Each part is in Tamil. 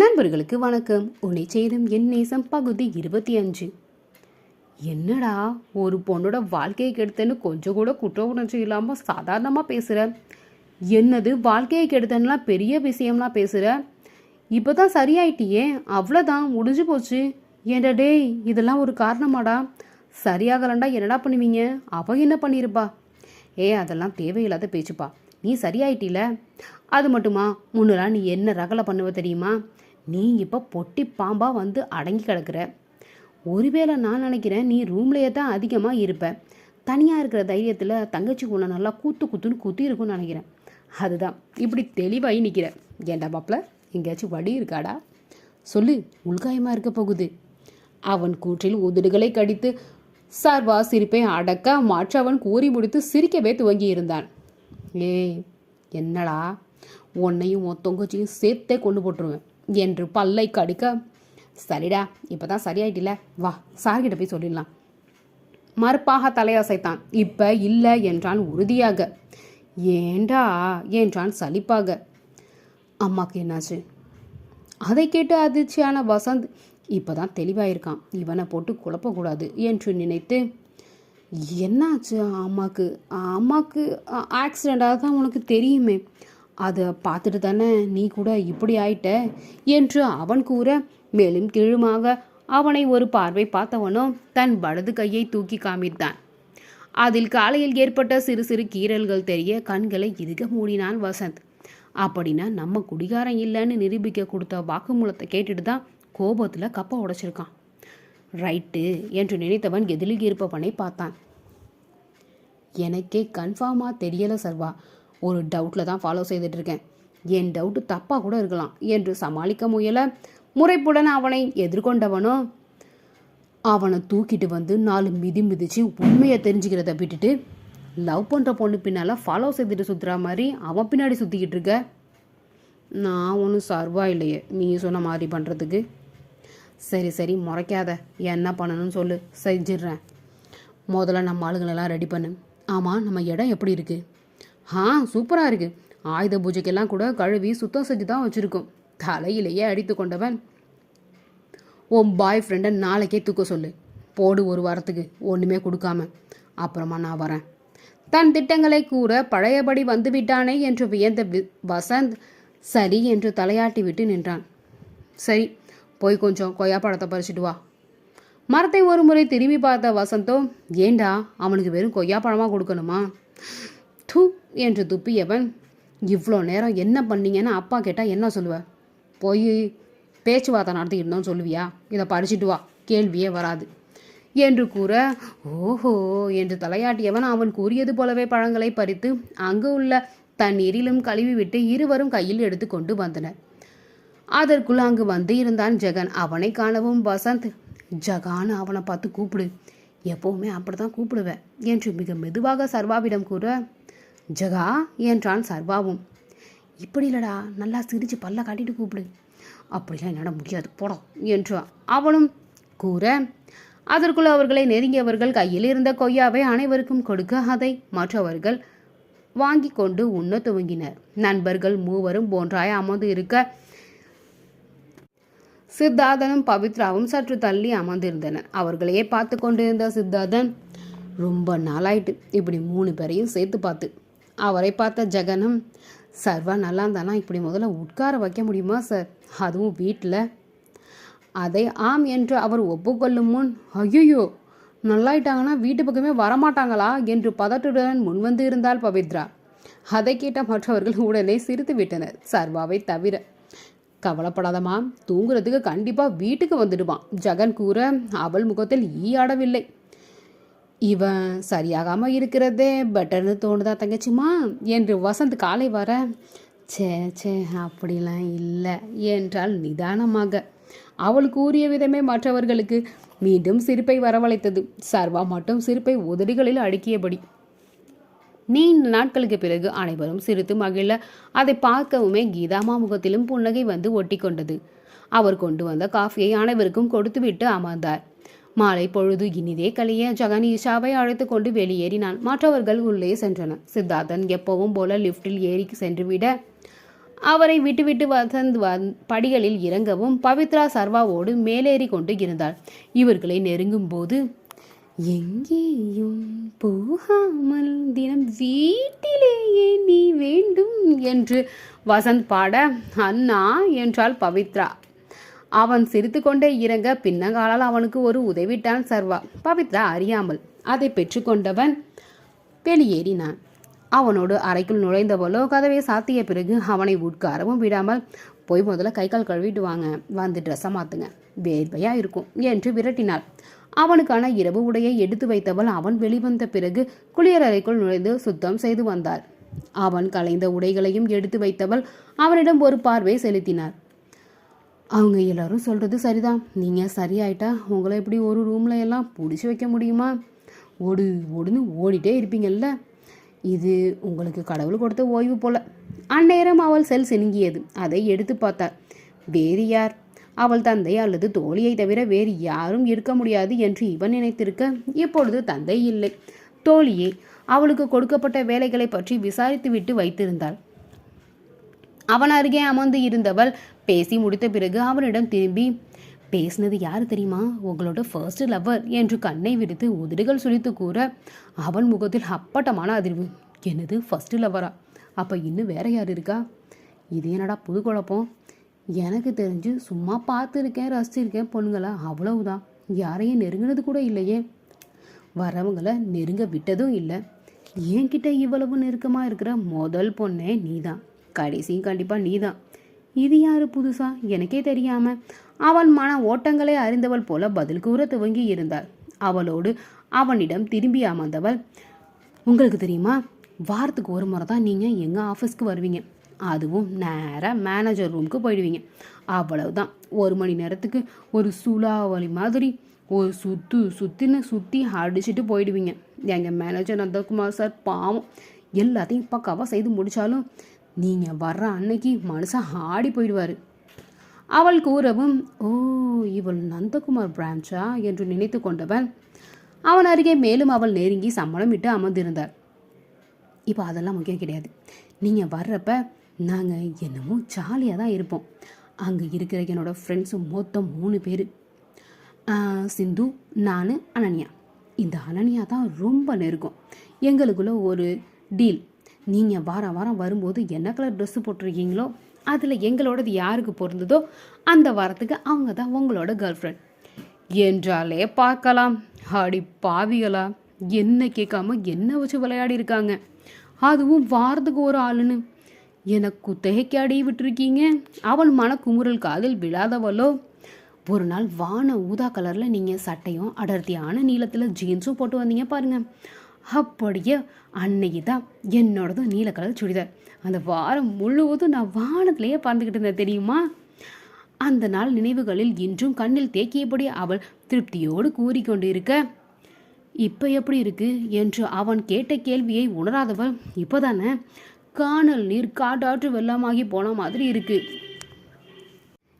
நண்பர்களுக்கு வணக்கம். உன்னை சேரும் என் நேசம் பகுதி இருபத்தி அஞ்சு. என்னடா ஒரு பொண்ணோட வாழ்க்கையை கெடுத்தேன்னு கொஞ்சம் கூட குற்ற உணர்ச்சி இல்லாமல் சாதாரணமாக பேசுகிற என்னது வாழ்க்கையை கெடுத்தேன்னுலாம் பெரிய விஷயம்லாம் பேசுகிற இப்போ தான் சரியாயிட்டியே அவ்வளோதான் முடிஞ்சு போச்சு. ஏன்டா டேய் இதெல்லாம் ஒரு காரணமாடா? சரியாகலண்டா என்னடா பண்ணுவீங்க? அவ என்ன பண்ணியிருப்பா ஏ அதெல்லாம் தேவையில்லாத பேச்சுப்பா. நீ சரியாயிட்டில? அது மட்டுமா? முன்னெல்லாம் நீ என்ன ரகலை பண்ணுவ தெரியுமா? நீ இப்போ பொட்டி பாம்பாக வந்து அடங்கி கிடக்குற. ஒருவேளை நான் நினைக்கிறேன் நீ ரூம்லேயே தான் அதிகமாக இருப்ப. தனியாக இருக்கிற தைரியத்தில் தங்கச்சி கூட நல்லா கூத்து குத்துன்னு குத்தி இருக்கும்னு நினைக்கிறேன். அதுதான். இப்படி தெளிவாகி நிற்கிற ஏண்டா மாப்பிள எங்கேயாச்சும் வடி இருக்காடா? சொல்லு உள்காயமாக இருக்க போகுது. அவன் கூற்றில் உதடுகளை கடித்து சார்வா சிரிப்பை அடக்க மாற்றவன் கூறி முடித்து சிரிக்கவே துவங்கி இருந்தான். ஏய் என்னடா? உன்னையும் உன் தொங்கச்சியும் சேர்த்தே கொண்டு போட்டுருவேன். என்று பல்லை கடுக்க சரிடா இப்போ தான் சரியாயிட்டில வா சார்கிட்ட போய் சொல்லிடலாம். மறுப்பாக தலையசைத்தான் இப்போ இல்லை என்றான் உறுதியாக. ஏண்டா? என்றான் சலிப்பாக. அம்மாக்கு என்னாச்சு? அதை கேட்டு அதிர்ச்சியான வசந்த் இப்போதான் தெளிவாயிருக்கான் இவனை போட்டு குழப்பக்கூடாது என்று நினைத்து என்னாச்சு அம்மாக்கு? அம்மாக்கு ஆக்சிடெண்ட்டாக தான் உனக்கு தெரியுமே. அதை பார்த்துட்டு தானே நீ கூட இப்படி ஆயிட்ட? என்று அவன் கூற மேலும் கீழுமாக அவனை ஒரு பார்வை பார்த்தவனோ தன் வலது கையை தூக்கி காமித்தான். அதில் காலையில் ஏற்பட்ட சிறு சிறு கீறல்கள் தெரிய கண்களை இறுக மூடினான் வசந்த். அப்படின்னா நம்ம குடிகாரம் இல்லைன்னு நிரூபிக்க கொடுத்த வாக்குமூலத்தை கேட்டுட்டு தான் கோபத்தில் கப்பை உடைச்சிருக்கான். ரைட்டு என்று நினைத்தவன் எதிரில் இருப்பவனை பார்த்தான். எனக்கே கன்ஃபார்மாக தெரியலை சர்வா. ஒரு டவுட்டில் தான் ஃபாலோ செய்துட்டு இருக்கேன் என் டவுட்டு தப்பாக கூட இருக்கலாம் என்று சமாளிக்க முயல முறைப்புடன் அவனை எதிர்கொண்டவனோ அவனை தூக்கிட்டு வந்து நாலு மிதி மிதிச்சு உண்மையை தெரிஞ்சுக்கிறத விட்டுட்டு லவ் பண்ணுற பொண்ணு பின்னால் ஃபாலோ செய்துட்டு சுற்றுற மாதிரி அவன் பின்னாடி சுற்றிக்கிட்டு இருக்க நான் ஒன்றும் சர்வா இல்லையே நீ சொன்ன மாதிரி பண்ணுறதுக்கு சரி சரி முறைக்காத என்ன பண்ணணும்னு சொல்லு செஞ்சிடுறேன். முதல்ல நம்ம ஆளுங்களெல்லாம் ரெடி பண்ணு. ஆமாம் நம்ம இடம் எப்படி இருக்குது ஆ சூப்பராக இருக்குது ஆயுத பூஜைக்கெல்லாம் கூட கழுவி சுத்தம் செஞ்சு தான் வச்சுருக்கோம். தலையிலேயே அடித்து கொண்டவன். உன் பாய் ஃப்ரெண்டை நாளைக்கே தூக்க சொல்லு. போடு ஒரு வாரத்துக்கு ஒன்றுமே கொடுக்காம. அப்புறமா நான் வரேன். தன் திட்டங்களை கூற பழையபடி வந்து விட்டானே என்று வியந்த வசந்த் சரி என்று தலையாட்டி விட்டு நின்றான். சரி போய் கொஞ்சம் கொய்யாப்பழத்தை பறிச்சிட்டு வா. மரத்தை ஒரு முறை திரும்பி பார்த்த வசந்தோ ஏண்டா அவனுக்கு வெறும் கொய்யாப்பழமாக கொடுக்கணுமா? தூ என்று துப்பியவன் இவ்வளோ நேரம் என்ன பண்ணீங்கன்னு அப்பா கேட்டால் என்ன சொல்லுவ? போய் பேச்சுவார்த்தை நடத்திக்கிட்டோம்னு சொல்லுவியா? இதை பறிச்சிட்டு வா கேள்வியே வராது. என்று கூற ஓஹோ என்று தலையாட்டியவன் அவன் கூறியது போலவே பழங்களை பறித்து அங்கு உள்ள தண்ணீரிலும் கழுவி விட்டு இருவரும் கையில் எடுத்து கொண்டு வந்தனர். அதற்குள் அங்கு வந்து இருந்தான் ஜெகன். அவனை காணவும் வசந்த். ஜகான்னு அவனை பார்த்து கூப்பிடு. எப்போவுமே அப்படி தான் கூப்பிடுவேன் என்று மிக மெதுவாக சர்வாவிடம் கூற ஜகா என்றான் சர்வாவும். இப்படி இல்லடா நல்லா சிரிச்சு பல்ல காட்டிட்டு கூப்பிடு. அப்படிலாம் என்னால் முடியாது போடும் என்று. அவனும் கூற அதற்குள் அவர்களை நெருங்கியவர்கள் கையில் இருந்த கொய்யாவை அனைவருக்கும் கொடுக்க அதை மற்றவர்கள் வாங்கி கொண்டு உண்ண துவங்கினர். நண்பர்கள் மூவரும் போன்றாய் அமர்ந்து இருக்க சித்தார்த்தனும் பவித்ராவும் சற்று தள்ளி அமர்ந்திருந்தனர். அவர்களையே பார்த்து கொண்டிருந்த சித்தார்த்தன் ரொம்ப நாளாயிட்டு இப்படி மூணு பேரையும் சேர்த்து பார்த்து அவரை பார்த்த ஜெகனும் சர்வா நல்லா இருந்தானா இப்படி முதல்ல உட்கார வைக்க முடியுமா சார் அதுவும் வீட்டில் அதை ஆம் என்று அவர் ஒப்புக்கொள்ளும் முன் ஐயோ நல்லாயிட்டாங்கன்னா வீட்டு பக்கமே வரமாட்டாங்களா? என்று பதட்டுடன் முன்வந்து இருந்தால் பவித்ரா. அதை கேட்ட மற்றவர்கள் உடனே சிரித்து விட்டனர் சர்வாவை தவிர. கவலைப்படாதமா தூங்குறதுக்கு கண்டிப்பாக வீட்டுக்கு வந்துடுவான். ஜெகன் கூற அவள் முகத்தில் ஈயாடவில்லை இவன் சரியாகாமல் இருக்கிறதே பெட்டர்னு தோணுதா தங்கச்சிமா என்று வசந்த் காலை வர ச்சே ச்சே அப்படிலாம் இல்லை என்றால் நிதானமாக. அவள் கூறிய விதமே மற்றவர்களுக்கு மீண்டும் சிரிப்பை வரவழைத்தது. சர்வா மட்டும் சிரிப்பை உதடுகளில் அடுக்கியபடி. நீண்ட நாட்களுக்கு பிறகு அனைவரும் சிரித்து மகிழ அதை பார்க்கவுமே கீதாமா முகத்திலும் புன்னகை வந்து ஒட்டி கொண்டது அவர் கொண்டு வந்த காஃபியை அனைவருக்கும் கொடுத்துவிட்டு அமர்ந்தார். மாலை பொழுது இனிதே கழிய ஜெகன் ஈஷாவை அழைத்து கொண்டு வெளியேறினான். மற்றவர்கள் உள்ளே சென்றனர். சித்தார்த்தன் எப்பவும் போல லிஃப்டில் ஏறி சென்றுவிட அவரை விட்டுவிட்டு வசந்த் வந் படிகளில் இறங்கவும் பவித்ரா சர்வாவோடு மேலேறி கொண்டு இருந்தாள். இவர்களை நெருங்கும் போது எங்கேயும் போகாமல் தினம் வீட்டிலேயே நீ வேண்டும் என்று வசந்த் பாட அண்ணா என்றாள் பவித்ரா. அவன் சிரித்துக்கொண்டே இறங்க பின்னங்காலால் அவனுக்கு ஒரு உதவிட்டான் சர்வா. பவித்ரா அறியாமல் அதை பெற்றுக்கொண்டவன் வெளியேறினான். அவனோடு அறைக்குள் நுழைந்தவளோ கதவை சாத்திய பிறகு அவனை உட்காரவும் விடாமல் போய் முதல்ல கை கால் கழுவிட்டு வாங்க வந்து ட்ரெஸ்ஸை மாற்றுங்க வேர்வையா இருக்கும் என்று விரட்டினாள். அவனுக்கான இரவு உடையை எடுத்து வைத்தவள் அவன் வெளிவந்த பிறகு குளியலறைக்குள் நுழைந்து சுத்தம் செய்து வந்தாள். அவன் கலைந்த உடைகளையும் எடுத்து வைத்தவள் அவனிடம் ஒரு பார்வை செலுத்தினார் அவங்க எல்லாரும் சொல்கிறது சரிதான். நீங்கள் சரியாயிட்டா உங்களை இப்படி ஒரு ரூமில் எல்லாம் பிடிச்சி வைக்க முடியுமா? ஓடு ஓடுன்னு ஓடிட்டே இருப்பீங்கல்ல. இது உங்களுக்கு கடவுள் கொடுத்த ஓய்வு போல. அந்நேரம் அவள் செல் சினுங்கியது. அதை எடுத்து பார்த்தார் வேறு யார்? அவள் தந்தை அல்லது தோழியை தவிர வேறு யாரும் இருக்க முடியாது என்று இவன் நினைத்திருக்க இப்பொழுது தந்தை இல்லை. தோழியே அவளுக்கு கொடுக்கப்பட்ட வேலைகளை பற்றி விசாரித்துவிட்டு வைத்திருந்தாள். அவன் அருகே அமர்ந்து இருந்தவள் பேசி முடித்த பிறகு அவனிடம் திரும்பி பேசினது யார் தெரியுமா? உங்களோட ஃபர்ஸ்ட் லவ்வர் என்று கண்ணை விரித்து உதடுகள் சுழித்து கூற அவன் முகத்தில் அப்பட்டமான அதிர்வு. என்னது? ஃபர்ஸ்ட் லவ்வரா அப்போ இன்னும் வேற யார் இருக்கா? இது என்னடா புது குழப்பம்? எனக்கு தெரிஞ்சு சும்மா பார்த்துருக்கேன் ரசிச்சிருக்கேன் பொண்ணுங்களா அவ்வளவுதான். யாரையும் நெருங்கினது கூட இல்லையே. வரவங்களை நெருங்க விட்டதும் இல்லை. என்கிட்ட இவ்வளவு நெருக்கமாக இருக்கிற முதல் பொண்ணே நீதான். கடைசியும் கண்டிப்பாக நீதான். இது யாரு புதுசா? எனக்கே தெரியாம. அவன் மன ஓட்டங்களை அறிந்தவள் போல பதில் கூற துவங்கி இருந்தாள். அவளோடு அவனிடம் திரும்பி அமர்ந்தவள் உங்களுக்கு தெரியுமா? வாரத்துக்கு ஒரு முறை தான் நீங்கள் எங்கள் ஆஃபீஸ்க்கு வருவீங்க. அதுவும் நேராக மேனேஜர் ரூமுக்கு போயிடுவீங்க. அவ்வளவுதான். ஒரு மணி நேரத்துக்கு ஒரு சூலாவளி மாதிரி ஒரு சுத்து சுத்தின்னு சுற்றி அடிச்சுட்டு போயிடுவீங்க. எங்கள் மேனேஜர் நந்தகுமார் சார் பாவம். எல்லாத்தையும் பக்காவாக செய்து முடித்தாலும் நீங்கள் வர்ற அன்னைக்கு மனுஷன் ஆடி போயிடுவார். அவள் கூறவும் ஓ இவள் நந்தகுமார் பிரான்ச்சா என்று நினைத்து கொண்டவன் அவன் அருகே மேலும் அவள் நெருங்கி சம்பளம் விட்டு அமர்ந்திருந்தார் இப்போ அதெல்லாம் முக்கியம் கிடையாது. நீங்கள் வர்றப்ப நாங்கள் என்னமோ ஜாலியாக தான் இருப்போம். அங்கே இருக்கிற என்னோடய ஃப்ரெண்ட்ஸும் மொத்தம் மூணு பேர். சிந்து நான் அனன்யா. இந்த அனன்யா தான் ரொம்ப நெருக்கம். எங்களுக்குள்ள ஒரு டீல் நீங்கள் வாரம் வாரம் வரும்போது என்ன கலர் ட்ரெஸ்ஸு போட்டிருக்கீங்களோ அதில் எங்களோடது யாருக்கு பொருந்ததோ அந்த வாரத்துக்கு அவங்க தான் உங்களோட கேர்ள் ஃப்ரெண்ட் என்றாலே பார்க்கலாம். அடி பாவிகளா என்ன கேட்காம என்ன வச்சு விளையாடி இருக்காங்க? அதுவும் வாரத்துக்கு ஒரு ஆளுன்னு. எனக்கு குத்தகைக்கு அடி விட்டுருக்கீங்க? அவன் மனக்குமுறல் காதில் விழாதவளோ. ஒரு நாள் வான ஊதா கலரில் நீங்கள் சட்டையும் அடர்த்தியான நீளத்தில் ஜீன்ஸும் போட்டு வந்தீங்க பாருங்கள் அப்படியே அன்னைக்கு தான் என்னோடது நீல கலர் சுடிதார். அந்த வாரம் முழுவதும் நான் வானத்திலேயே பறந்துக்கிட்டு இருந்தேன் தெரியுமா? அந்த நாள் நினைவுகளில் இன்றும் கண்ணில் தேக்கியபடி அவள் திருப்தியோடு கூறிக்கொண்டு இருக்க இப்போ எப்படி இருக்கு? என்று அவன் கேட்ட கேள்வியை உணராதவள் இப்போதானே? காணல் நீர் காட்டாற்று வெள்ளமாகி போன மாதிரி இருக்கு.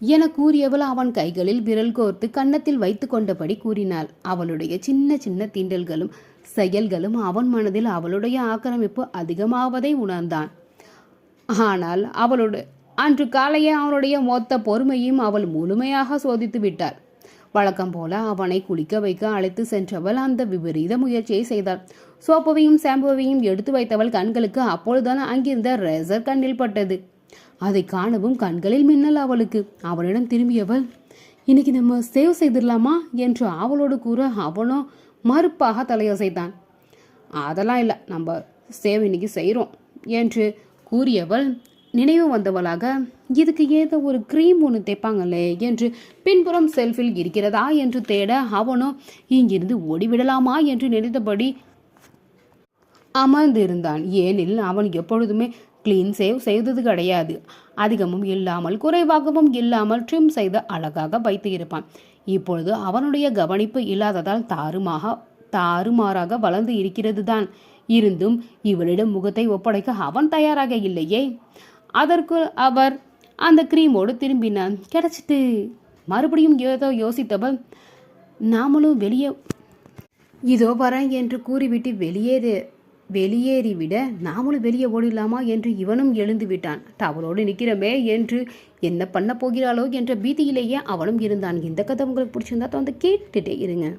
என கூறியவள் அவன் கைகளில் விரல் கோர்த்து கன்னத்தில் வைத்து கொண்டபடி கூறினாள். அவளுடைய சின்ன சின்ன தீண்டல்களும் செயல்களும் அவன் மனதில் அவளுடைய ஆக்கிரமிப்பு அதிகமாவதை உணர்ந்தான். ஆனால் அவளுடைய அன்று காலையே அவனுடைய மொத்த பொறுமையும் அவள் முழுமையாக சோதித்து விட்டாள். வழக்கம் போல அவனை குளிக்க வைக்க அழைத்து சென்றவள் அந்த விபரீத முயற்சியை செய்தாள். சோப்பவையும் சாம்புவையும் எடுத்து வைத்தவள் கண்களுக்கு அப்பொழுதுதான் அங்கிருந்த ரேசர் கண்ணில் பட்டது. அதை காணவும் கண்களில் மின்னல் அவளுக்கு. அவளிடம் திரும்பியவள் இன்னைக்கு நம்ம சேவ் செய்திடலாமா? என்று அவளோடு கூற அவனோ மறுப்பாக தலையசைத்தான். அதெல்லாம் இல்லை நம்ம சேவை இன்னைக்கு செய்கிறோம் என்று கூறியவள். நினைவு வந்தவளாக இதுக்கு ஏதோ ஒரு க்ரீம் ஒன்று தைப்பாங்களே என்று பின்புறம் செல்ஃபில் இருக்கிறதா என்று தேட அவனோ இங்கிருந்து ஓடிவிடலாமா? என்று நினைத்தபடி அமர்ந்திருந்தான். ஏனில் அவன் எப்பொழுதுமே க்ளீன் சேவ் செய்தது கிடையாது. அதிகமும் இல்லாமல் குறைவாகவும் இல்லாமல் ட்ரிம் செய்து அழகாக வைத்து இருப்பான். இப்பொழுது அவனுடைய கவனிப்பு இல்லாததால் தாறுமாக தாறுமாறாக வளர்ந்து இருக்கிறது தான் இருந்தும் இவளிடம் முகத்தை ஒப்படைக்க அவன் தயாராக இல்லையே. அதற்குள் அவர் அந்த கிரீமோடு திரும்பினான். கிடைச்சிட்டு. மறுபடியும் ஏதோ யோசித்தவள் நாமளும் வெளியே இதோ வரேன் என்று கூறிவிட்டு வெளியேறு. வெளியேறிவிட நாமளும் வெளியே ஓடிடலாமா என்று இவனும் எழுந்து விட்டான். தவளோடு நிற்கிறமே என்று என்ன பண்ண போகிறாளோ என்ற பீதியிலேயே அவனும் இருந்தான். இந்த கதை உங்களுக்கு பிடிச்சிருந்தா வந்து கேட்டுட்டே இருங்க.